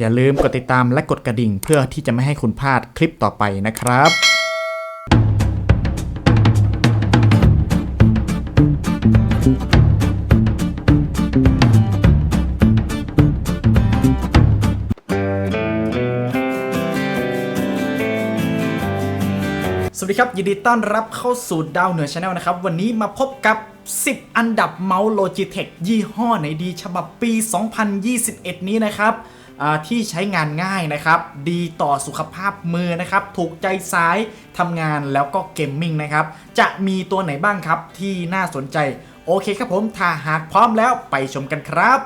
อย่าลืมกดติดตามและกดกระดิ่ง เพื่อที่จะไม่ให้คุณพลาดคลิปต่อไปนะครับสวัสดีครับ ยินดีต้อนรับเข้าสู่ดาวเหนือชาแนลนะครับ วันนี้มาพบกับ 10 อันดับเมาส์ Logitech ยี่ห้อไหนดี ฉบับปี 2021 นี้นะครับ ที่ใช้งานง่ายนะครับ ดีต่อสุขภาพมือนะครับ ถูกใจซ้ายทำงานแล้วก็เกมมิ่งนะครับ จะมีตัวไหนบ้างครับที่น่าสนใจ โอเคครับผมถ้าหากพร้อมแล้วไปชมกันครับ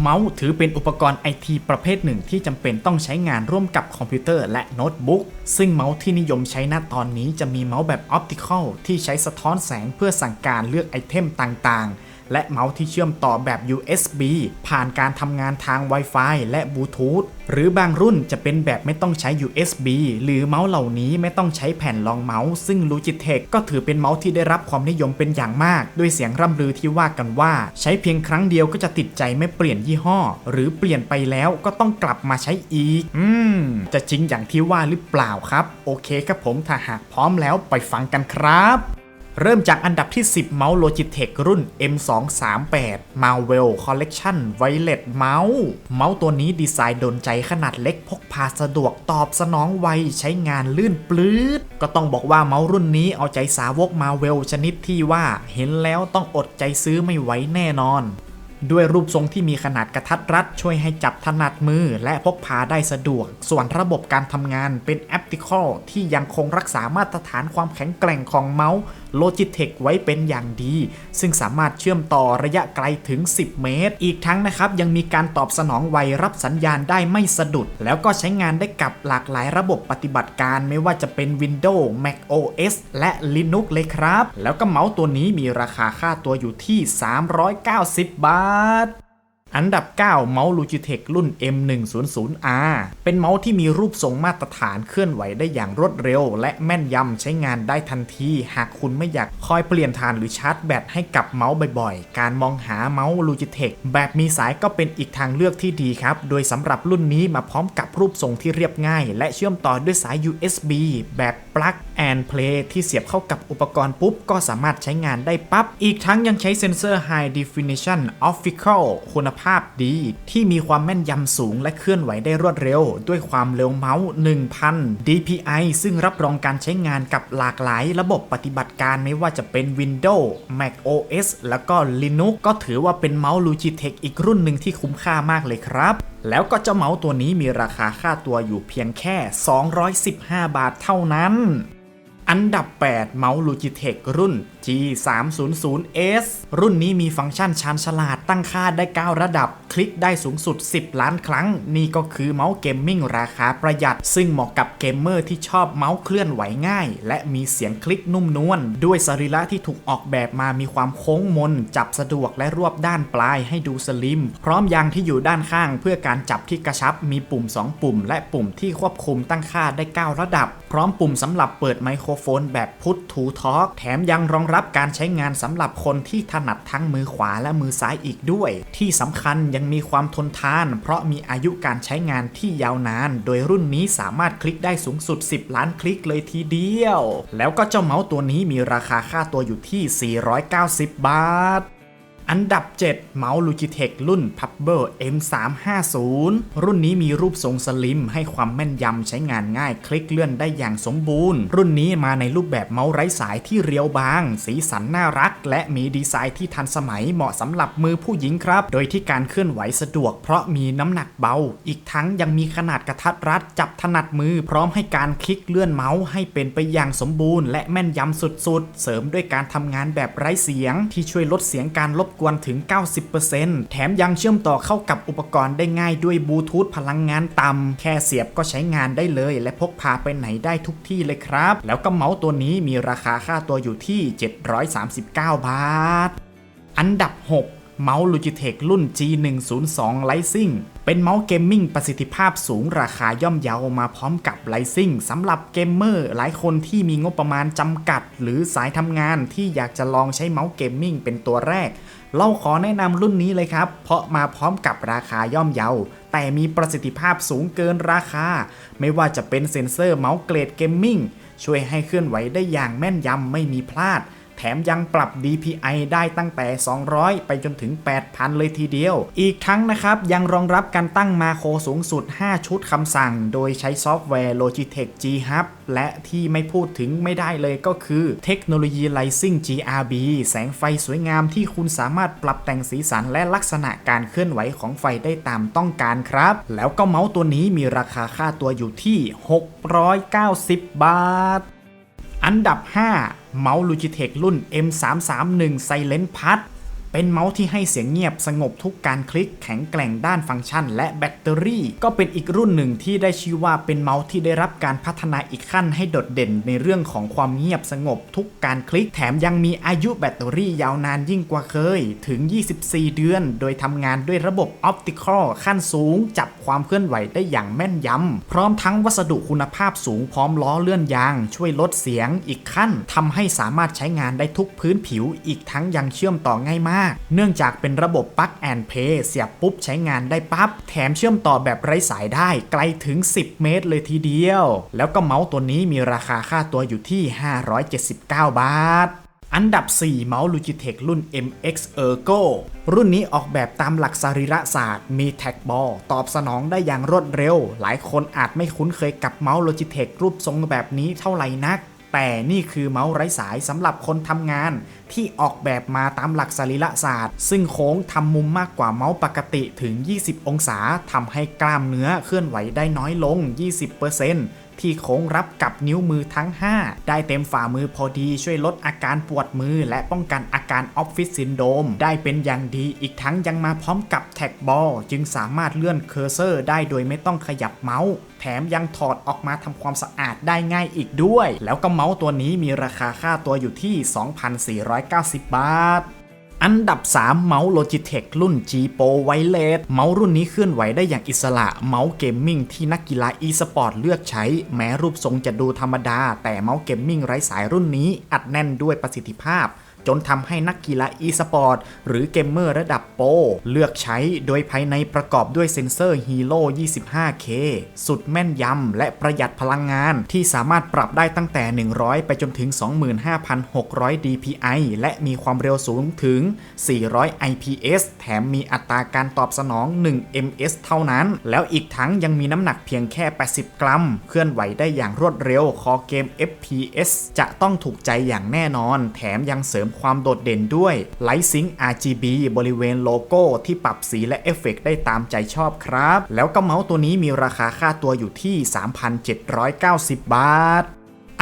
เมาส์ถือเป็นอุปกรณ์ไอทีประเภทหนึ่งที่จำเป็นต้องใช้งานร่วมกับคอมพิวเตอร์และโน้ตบุ๊ก ซึ่งเมาส์ที่นิยมใช้ณตอนนี้จะมีเมาส์แบบออปติคอลที่ใช้สะท้อนแสงเพื่อสั่งการเลือกไอเทมต่างๆ และเมาส์ที่เชื่อมต่อแบบ USB ผ่านการทำงานทาง Wi-Fi และบลูทูธหรือบางรุ่นจะเป็นแบบไม่ต้องใช้ USB หรือเมาส์เหล่านี้ไม่ต้องใช้แผ่นรองเมาส์ซึ่ง Logitech ก็ถือเป็นเมาส์ที่ได้รับความนิยมเป็นอย่างมาก ด้วยเสียงร่ำลือที่ว่ากันว่า ใช้เพียงครั้งเดียวก็จะติดใจไม่เปลี่ยนยี่ห้อ หรือเปลี่ยนไปแล้วก็ต้องกลับมาใช้อีก อืม จะจริงอย่างที่ว่าหรือเปล่าครับ โอเคครับผมถ้าหากพร้อมแล้วไปฟังกันครับ เริ่มจากอันดับที่ 10 เมาส์ Logitech รุ่น M238 Marvel Collection Violet เมาส์เมาส์ตัวนี้ดีไซน์โดนใจขนาดเล็กพกพาสะดวกตอบสนองไว ใช้งานลื่นปลื้ด ก็ต้องบอกว่าเมาส์รุ่นนี้เอาใจสาวก Marvel ชนิดที่ว่าเห็นแล้วต้องอดใจซื้อไม่ไหวแน่นอน ด้วยรูปทรงที่มีขนาดกระทัดรัด ช่วยให้จับถนัดมือและพกพาได้สะดวก ส่วนระบบการทำงานเป็น Aptical ที่ยังคงรักษามาตรฐานความแข็งแกร่งของเมาส์ Logitech ไว้เป็นอย่างดี ซึ่งสามารถเชื่อมต่อระยะไกลถึง 10 เมตร อีกทั้งนะครับ ยังมีการตอบสนองไวรับสัญญาณได้ไม่สะดุด แล้วก็ใช้งานได้กับหลากหลายระบบปฏิบัติการไม่ว่าจะเป็น Windows Mac OS และ Linux เลยครับ แล้วก็เมาส์ตัวนี้มีราคาค่าตัวอยู่ที่ 390 บาทอันดับ 9 เมาส์ Logitech รุ่น M100R เป็นเมาส์ที่มีรูปทรงมาตรฐานเคลื่อนไหวได้อย่างรวดเร็ว และแม่นยำใช้งานได้ทันที หากคุณไม่อยากคอยเปลี่ยนฐานหรือชาร์จแบตให้กับเมาส์บ่อยๆ การมองหาเมาส์ Logitech แบบมีสายก็เป็นอีกทางเลือกที่ดีครับ โดยสำหรับรุ่นนี้มาพร้อมกับรูปทรงที่เรียบง่าย และเชื่อมต่อด้วยสาย USB แบบ plug and play ที่เสียบเข้ากับอุปกรณ์ปุ๊บ ก็สามารถใช้งานได้ปั๊บ อีกทั้งยังใช้เซ็นเซอร์ High Definition Optical คุณภาพดี ที่มีความแม่นยำสูงและเคลื่อนไหวได้รวดเร็ว ด้วยความเร็วเมาส์ 1000 dpi ซึ่งรับรองการใช้งานกับหลากหลายระบบปฏิบัติการไม่ว่าจะเป็น Windows Mac OS แล้วก็ Linux ก็ถือว่าเป็นเมาส์ Logitech อีกรุ่นหนึ่งที่คุ้มค่ามากเลยครับแล้วก็เจ้าเมาส์ตัวนี้มีราคาค่าตัวอยู่เพียงแค่ 215 บาทเท่านั้น อันดับ 8 เมาส์ Logitech รุ่น G300S รุ่นนี้มีฟังก์ชันชาญฉลาดตั้งค่าได้ 9 ระดับ คลิกได้สูงสุด 10 ล้านครั้ง นี่ก็คือเมาส์เกมมิ่งราคาประหยัด ซึ่งเหมาะกับเกมเมอร์ที่ชอบเมาส์เคลื่อนไหวง่าย และมีเสียงคลิกนุ่มนวลด้วยสรีระที่ถูกออกแบบมามีความโค้งมน จับสะดวกและรวบด้านปลายให้ดูสลิม พร้อมยางที่อยู่ด้านข้าง เพื่อการจับที่กระชับมีปุ่ม 2 ปุ่ม และปุ่มที่ควบคุมตั้งค่าได้ 9 ระดับ พร้อมปุ่มสำหรับเปิดไมโครโฟนแบบพุททูทอกแถมยังรองรับการใช้งานสำหรับคนที่ถนัดทั้งมือขวาและมือซ้ายอีกด้วย ที่สำคัญยังมีความทนทาน เพราะมีอายุการใช้งานที่ยาวนาน โดยรุ่นนี้สามารถคลิกได้สูงสุด 10 ล้านคลิกเลยทีเดียว แล้วก็เจ้าเมาส์ตัวนี้มีราคาค่าตัวอยู่ที่ 490 บาท อันดับ 7 เมาส์ Logitech รุ่น Pebble M350 รุ่นนี้มีรูปทรงสลิม ให้ความแม่นยำใช้งานง่ายคลิกเลื่อนได้อย่างสมบูรณ์ รุ่นนี้มาในรูปแบบเมาส์ไร้สายที่เรียวบาง สีสันน่ารัก และมีดีไซน์ที่ทันสมัยเหมาะสำหรับมือผู้หญิงครับ โดยที่การเคลื่อนไหวสะดวกเพราะมีน้ำหนักเบา อีกทั้งยังมีขนาดกระทัดรัด จับถนัดมือ พร้อมให้การคลิกเลื่อนเมาส์ให้เป็นไปอย่างสมบูรณ์ และแม่นยำสุดๆ เสริมด้วยการทำงานแบบไร้เสียง ที่ช่วยลดเสียงการรบกวนถึง 90%แถมยังเชื่อมต่อเข้ากับอุปกรณ์ได้ง่ายด้วยบลูทูธพลังงานต่ำแค่เสียบก็ใช้งานได้เลย และพกพาไปไหนได้ทุกที่เลยครับ แล้วก็เมาส์ตัวนี้มีราคาค่าตัวอยู่ที่ 739 บาท อันดับ 6 เมาส์ Logitech รุ่น G102 Rising เป็นเมาส์เกมมิ่งประสิทธิภาพสูงราคาย่อมเยามาพร้อมกับ Rising สำหรับเกมเมอร์หลายคนที่มีงบประมาณจำกัด หรือสายทำงานที่อยากจะลองใช้เมาส์เกมมิ่งเป็นตัวแรก เราขอแนะนำรุ่นนี้เลยครับ เพราะมาพร้อมกับราคาย่อมเยาแต่มีประสิทธิภาพสูงเกินราคา ไม่ว่าจะเป็นเซ็นเซอร์เมาส์เกรดเกมมิ่งช่วยให้เคลื่อนไหวได้อย่างแม่นยำไม่มีพลาด แถมยังปรับ DPI ได้ตั้งแต่ 200 ไปจนถึง 8,000 เลยทีเดียว อีกทั้งนะครับยังรองรับการตั้งมาโคสูงสุด 5 ชุดคำสั่ง โดยใช้ซอฟต์แวร์ Logitech G Hub และที่ไม่พูดถึงไม่ได้เลยก็คือเทคโนโลยี Lighting GRB แสงไฟสวยงามที่คุณสามารถปรับแต่งสีสันและลักษณะการเคลื่อนไหวของไฟได้ตามต้องการครับ แล้วก็เมาส์ตัวนี้มีราคาค่าตัวอยู่ที่ 690 บาท อันดับ 5 เมาส์ Logitech รุ่น M331 Silent Pad เป็นเมาส์ที่ให้เสียงเงียบสงบทุกการคลิกแข็งแกร่งด้านฟังก์ชัน และแบตเตอรี่ ก็เป็นอีกรุ่นหนึ่งที่ได้ชื่อว่าเป็นเมาส์ที่ได้รับการพัฒนาอีกขั้นให้โดดเด่นในเรื่องของความเงียบสงบทุกการคลิกแถมยังมีอายุแบตเตอรี่ยาวนานยิ่งกว่าเคย ถึง 24 เดือน โดยทำงานด้วยระบบออปติคอลขั้นสูง จับความเคลื่อนไหวได้อย่างแม่นยำ พร้อมทั้งวัสดุคุณภาพสูงพร้อมล้อเลื่อนยาง ช่วยลดเสียงอีกขั้นทำให้สามารถใช้งานได้ทุกพื้นผิวอีกทั้งยังเชื่อมต่อง่ายมากเนื่องจากเป็นระบบปลั๊กแอนเพย์เสียบปุ๊บใช้งานได้ปั๊บ แถมเชื่อมต่อแบบไร้สายได้ไกลถึง 10 เมตรเลยทีเดียว แล้วก็เมาส์ตัวนี้มีราคาค่าตัวอยู่ที่ 579 บาทอันดับ 4 เมาส์ Logitech รุ่น MX Ergo รุ่นนี้ออกแบบตามหลักสรีระศาสตร์ มีแท็กบอลตอบสนองได้อย่างรวดเร็ว หลายคนอาจไม่คุ้นเคยกับเมาส์ Logitech รูปทรงแบบนี้เท่าไหร่นัก แต่นี่คือเมาส์ไร้สายสำหรับคนทำงานที่ออกแบบมาตามหลักสรีระศาสตร์ ซึ่งโค้งทำมุมมากกว่าเมาส์ปกติถึง 20 องศาทำให้กล้ามเนื้อเคลื่อนไหวได้น้อยลง 20%ที่โค้งรับกับนิ้วมือทั้ง 5 ได้เต็มฝ่ามือพอดีช่วยลดอาการปวดมือ และป้องกันอาการออฟฟิศซินโดมได้เป็นอย่างดีอีกทั้งยังมาพร้อมกับแท็กบอลจึงสามารถเลื่อนเคอร์เซอร์ได้โดยไม่ต้องขยับเมาส์ แถมยังถอดออกมาทำความสะอาดได้ง่ายอีกด้วย แล้วก็เมาส์ตัวนี้มีราคาค่าตัวอยู่ที่490 บาทอันดับ 3 เมาส์ Logitech รุ่น G Pro Wireless เมาส์รุ่นนี้เคลื่อนไหวได้อย่างอิสระ เมาส์เกมมิ่งที่นักกีฬา e-sport เลือกใช้ แม้รูปทรงจะดูธรรมดา แต่เมาส์เกมมิ่งไร้สายรุ่นนี้อัดแน่นด้วยประสิทธิภาพ จนทำให้นักกีฬา e-sport หรือเกมเมอร์ระดับโปรเลือกใช้โดยภายในประกอบด้วยเซ็นเซอร์ Hero 25K สุดแม่นยำและประหยัดพลังงานที่สามารถปรับได้ตั้งแต่ 100 ไปจนถึง 25,600 dpi และมีความเร็วสูงถึง 400 IPS แถมมีอัตราการตอบสนอง 1 ms เท่านั้น แล้วอีกทั้งยังมีน้ำหนักเพียงแค่ 80 กรัม เคลื่อนไหวได้อย่างรวดเร็ว คอเกม FPS จะต้องถูกใจอย่างแน่นอน แถมยังเสริมความโดดเด่นด้วย Light Sync RGB บริเวณโลโก้ที่ปรับสีและเอฟเฟกต์ได้ตามใจชอบครับ แล้วก็เมาส์ตัวนี้มีราคาค่าตัวอยู่ที่ 3,790 บาท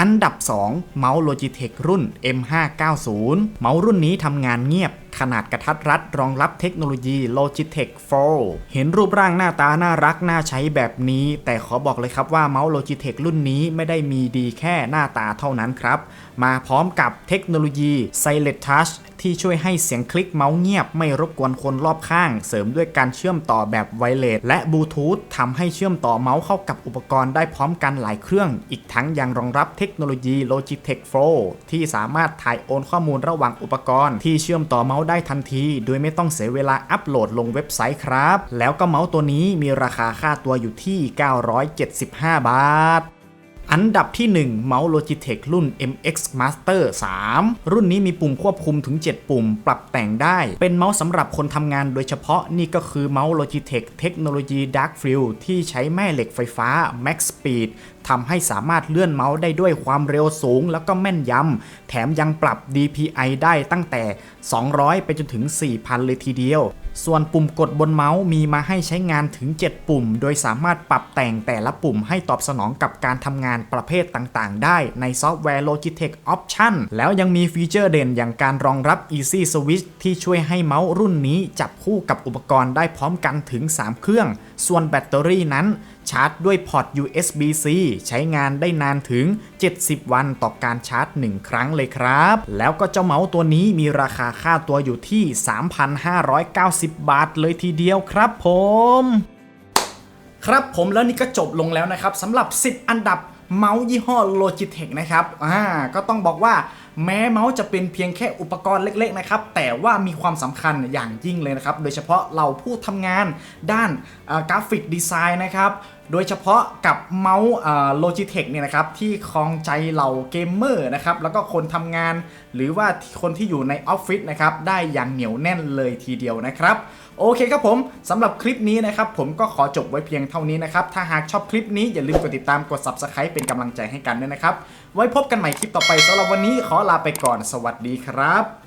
อันดับ 2 เมาส์ Logitech รุ่น M590 เมาส์รุ่นนี้ทำงานเงียบ ขนาดกระทัดรัดรองรับเทคโนโลยี Logitech 4เห็นรูปร่างหน้าตาน่ารักน่าใช้แบบนี้ แต่ขอบอกเลยครับว่าเมาส์ Logitech รุ่นนี้ไม่ได้มีดีแค่หน้าตาเท่านั้นครับ มาพร้อมกับเทคโนโลยี Silent Touch ที่ช่วยให้เสียงคลิกเมาส์เงียบไม่รบกวนคนรอบข้าง เสริมด้วยการเชื่อมต่อแบบไวเลสและบลูทูธทำให้เชื่อมต่อเมาส์เข้ากับอุปกรณ์ได้พร้อมกันหลายเครื่อง อีกทั้งยังรองรับเทคโนโลยี Logitech Flow ที่สามารถถ่ายโอนข้อมูลระหว่างอุปกรณ์ที่เชื่อมต่อเมาส์ได้ทันที โดยไม่ต้องเสียเวลาอัปโหลดลงเว็บไซต์ครับ แล้วก็เมาส์ตัวนี้มีราคาค่าตัวอยู่ที่ 975 บาทอันดับที่ 1 เมาส์ Logitech รุ่น MX Master 3 รุ่นนี้มีปุ่มควบคุมถึง 7 ปุ่ม ปรับแต่งได้ เป็นเมาส์สำหรับคนทำงานโดยเฉพาะนี่ก็คือเมาส์ Logitech เทคโนโลยี Dark Field ที่ใช้แม่เหล็กไฟฟ้า Max Speed ทำให้สามารถเลื่อนเมาส์ได้ด้วยความเร็วสูง แล้วก็แม่นยำ แถมยังปรับ DPI ได้ตั้งแต่ 200 ไปจนถึง 4,000 เลยทีเดียว ส่วนปุ่มกดบนเมาส์มีมาให้ใช้งานถึง 7 ปุ่ม โดยสามารถปรับแต่งแต่ละปุ่มให้ตอบสนองกับการทำงานประเภทต่างๆ ได้ในซอฟต์แวร์ Logitech Option แล้วยังมีฟีเจอร์เด่นอย่างการรองรับ Easy Switch ที่ช่วยให้เมาส์รุ่นนี้จับคู่กับอุปกรณ์ได้พร้อมกันถึง 3 เครื่อง ส่วนแบตเตอรี่นั้นชาร์จด้วยพอร์ต USB-C ใช้งานได้นานถึง 70 วันต่อการชาร์จ 1 ครั้งเลยครับ แล้วก็เจ้าเมาส์ตัวนี้มีราคาค่าตัวอยู่ที่ 3,590 บาทเลยทีเดียวครับผม ครับผมแล้วนี่ก็จบลงแล้วนะครับสำหรับ 10 อันดับ เมาส์ยี่ห้อ Logitech นะครับอ่าก็ต้องบอกว่าแม้เมาส์จะเป็นเพียงแค่อุปกรณ์เล็กๆนะครับแต่ว่ามีความสำคัญอย่างยิ่งเลยนะครับ โดยเฉพาะเราผู้ทำงานด้านกราฟิกดีไซน์นะครับโดยเฉพาะกับเมาส์โลจิเทคเนี่ยนะครับที่คลองใจเหล่าเกมเมอร์นะครับแล้วก็คนทำงาน หรือว่าคนที่อยู่ในออฟฟิศนะครับได้อย่างเหนียวแน่นเลยทีเดียวนะครับ โอเคครับผมสำหรับคลิปนี้นะครับผมก็ขอจบไว้เพียงเท่านี้นะครับ ถ้าหากชอบคลิปนี้อย่าลืมกดติดตามกด Subscribe เป็นกำลังใจให้กันด้วยนะครับ ไว้พบกันใหม่คลิปต่อไปสำหรับวันนี้ขอลาไปก่อนสวัสดีครับ